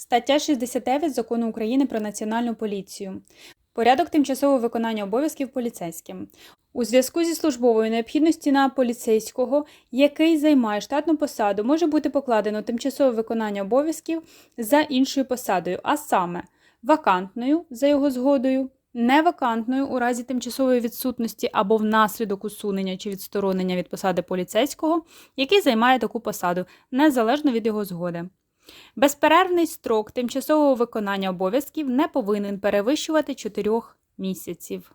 Стаття 69 Закону України про національну поліцію. Порядок тимчасового виконання обов'язків поліцейським. У зв'язку зі службовою необхідністю на поліцейського, який займає штатну посаду, може бути покладено тимчасове виконання обов'язків за іншою посадою, а саме вакантною за його згодою, невакантною у разі тимчасової відсутності або внаслідок усунення чи відсторонення від посади поліцейського, який займає таку посаду, незалежно від його згоди. Безперервний строк тимчасового виконання обов'язків не повинен перевищувати 4 місяців.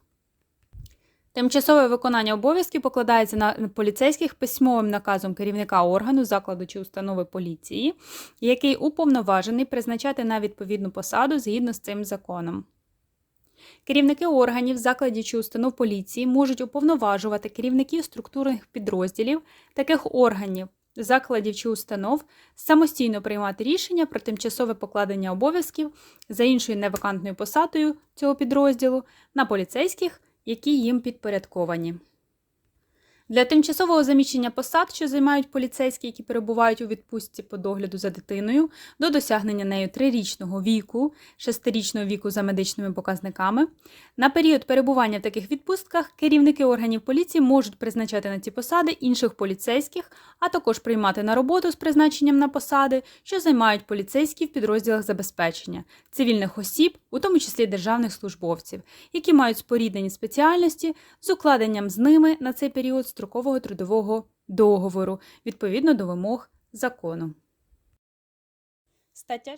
Тимчасове виконання обов'язків покладається на поліцейських письмовим наказом керівника органу, закладу чи установи поліції, який уповноважений призначати на відповідну посаду згідно з цим законом. Керівники органів, закладів чи установ поліції можуть уповноважувати керівників структурних підрозділів таких органів, закладів чи установ самостійно приймати рішення про тимчасове покладення обов'язків за іншою невакантною посадою цього підрозділу на поліцейських, які їм підпорядковані. Для тимчасового заміщення посад, що займають поліцейські, які перебувають у відпустці по догляду за дитиною, до досягнення нею трирічного віку, шестирічного віку за медичними показниками, на період перебування в таких відпустках керівники органів поліції можуть призначати на ці посади інших поліцейських, а також приймати на роботу з призначенням на посади, що займають поліцейські в підрозділах забезпечення, цивільних осіб, у тому числі державних службовців, які мають споріднені спеціальності з укладенням з ними на цей період строкового трудового договору відповідно до вимог закону. Стаття